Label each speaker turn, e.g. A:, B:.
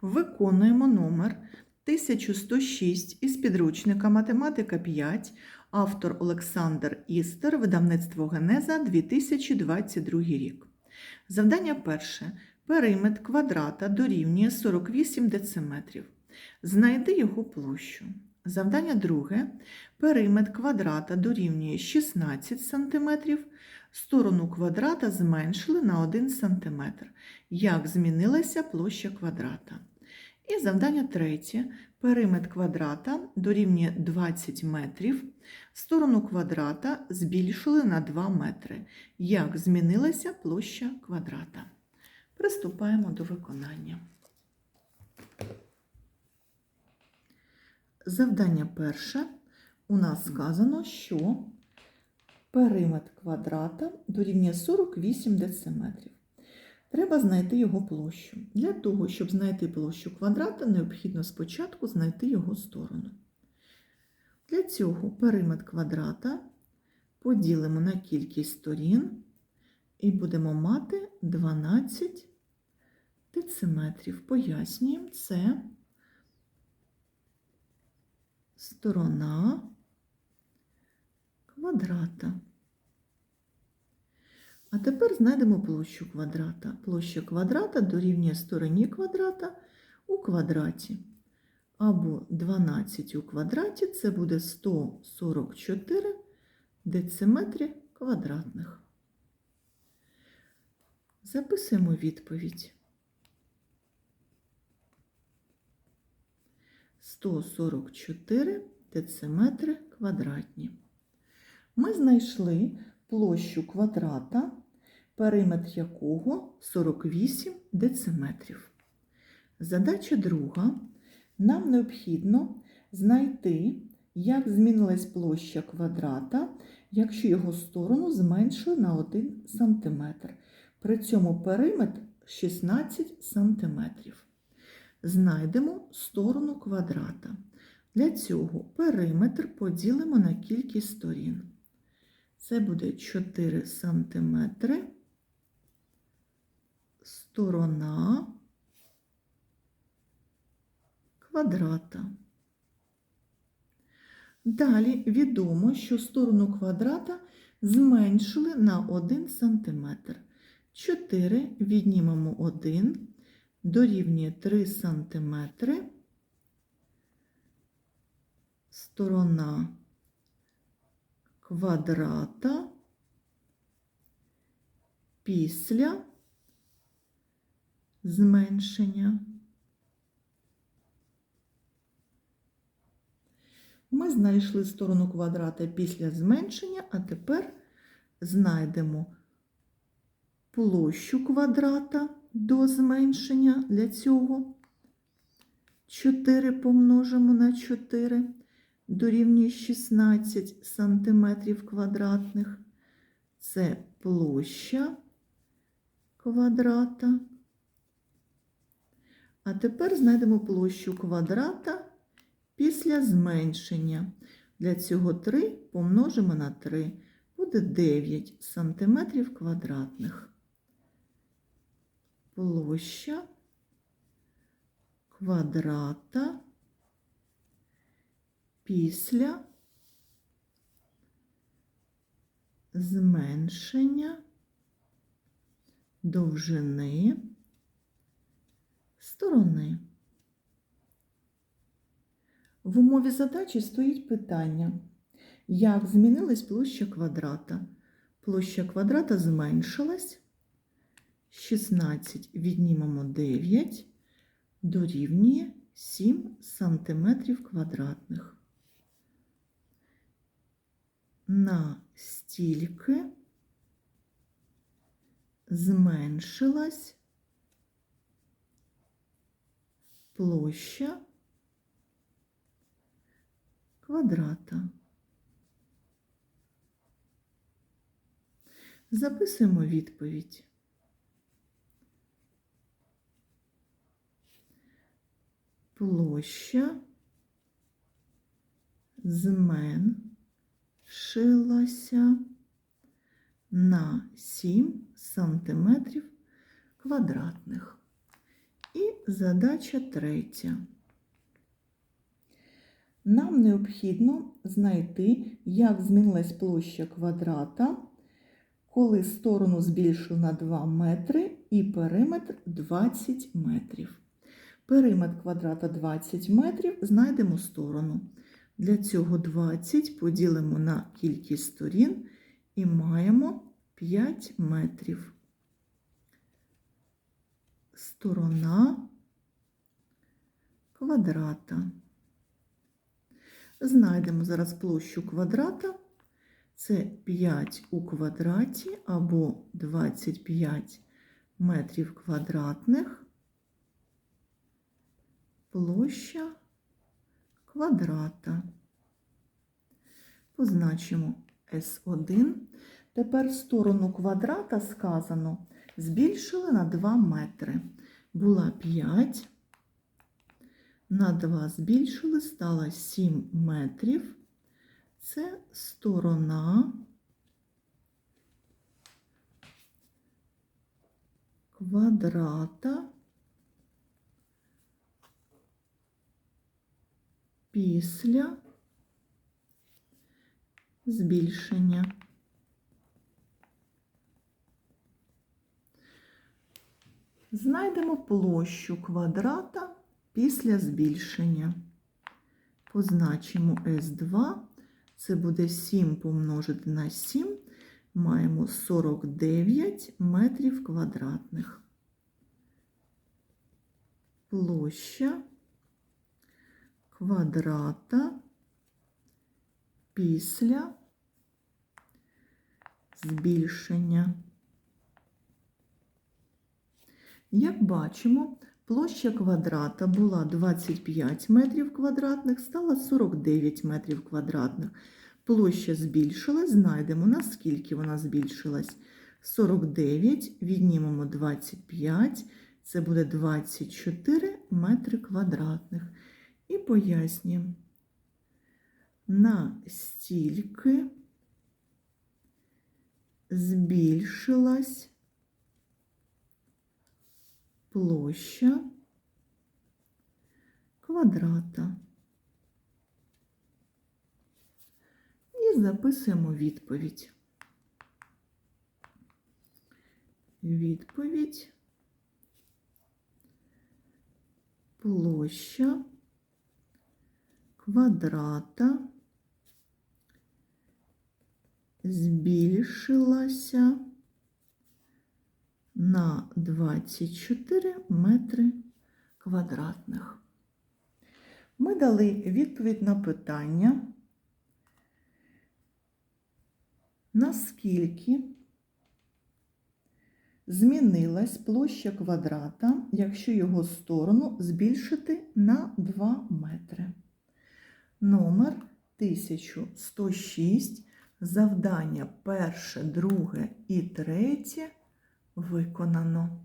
A: Виконуємо номер 1106 із підручника Математика 5, автор Олександр Істер, видавництво Генеза 2022 рік. Завдання перше. Периметр квадрата дорівнює 48 дециметрів. Знайди його площу. Завдання друге. Периметр квадрата дорівнює 16 см. Сторону квадрата зменшили на 1 см. Як змінилася площа квадрата? І завдання третє. Периметр квадрата дорівнює 20 метрів. Сторону квадрата збільшили на 2 метри. Як змінилася площа квадрата? Приступаємо до виконання. Завдання перше. У нас сказано, що периметр квадрата дорівнює 48 дециметрів. Треба знайти його площу. Для того, щоб знайти площу квадрата, необхідно спочатку знайти його сторону. Для цього периметр квадрата поділимо на кількість сторін і будемо мати 12 дециметрів. Пояснюємо, це сторона квадрата. А тепер знайдемо площу квадрата. Площа квадрата дорівнює стороні квадрата у квадраті. Або 12 у квадраті це буде 144 дециметри квадратних. Записуємо відповідь. 144 дециметри квадратні. Ми знайшли площу квадрата, периметр якого 48 дециметрів. Задача друга. Нам необхідно знайти, як змінилась площа квадрата, якщо його сторону зменшили на 1 см. При цьому периметр 16 см. Знайдемо сторону квадрата. Для цього периметр поділимо на кількість сторін. Це буде 4 см сторона квадрата. Далі відомо, що сторону квадрата зменшили на 1 см. 4 віднімемо 1, дорівнює 3 см. Сторона квадрата після зменшення. Ми знайшли сторону квадрата після зменшення, а тепер знайдемо площу квадрата до зменшення. Для цього 4 помножимо на 4 дорівнює 16 сантиметрів квадратних. Це площа квадрата. А тепер знайдемо площу квадрата після зменшення. Для цього 3 помножимо на 3. Буде 9 сантиметрів квадратних. Площа квадрата після зменшення довжини сторони. В умові задачі стоїть питання, як змінилась площа квадрата. Площа квадрата зменшилась. 16 віднімемо 9 дорівнює 7 сантиметрів квадратних. На стільки зменшилась площа квадрата. Записуємо відповідь. Площа зменшилася на 7 сантиметрів квадратних. І Задача третя. Нам необхідно знайти, як змінилась площа квадрата, коли сторону збільшили на 2 метри і периметр 20 метрів. Периметр квадрата 20 метрів, знайдемо сторону. Для цього 20 поділимо на кількість сторін і маємо 5 метрів. Сторона квадрата. Знайдемо зараз площу квадрата. Це 5 у квадраті або 25 метрів квадратних. Площа квадрата. Позначимо S1. Тепер сторону квадрата сказано збільшили на 2 метри. Була 5. На 2 збільшили, стало 7 метрів. Це сторона квадрата після збільшення. Знайдемо площу квадрата після збільшення. Позначимо S2. Це буде 7 помножити на 7. Маємо 49 метрів квадратних. Площа квадрата після збільшення. Як бачимо, площа квадрата була 25 метрів квадратних, стала 49 метрів квадратних. Площа збільшилась, знайдемо, наскільки вона збільшилась. 49, віднімемо 25, це буде 24 метри квадратних. І пояснюємо, настільки збільшилась площа квадрата. І записуємо відповідь. Відповідь площа квадрата збільшилася на 24 метри квадратних. Ми дали відповідь на питання, наскільки змінилась площа квадрата, якщо його сторону збільшити на 2 метри. Номер 1106, завдання перше, друге і третє виконано.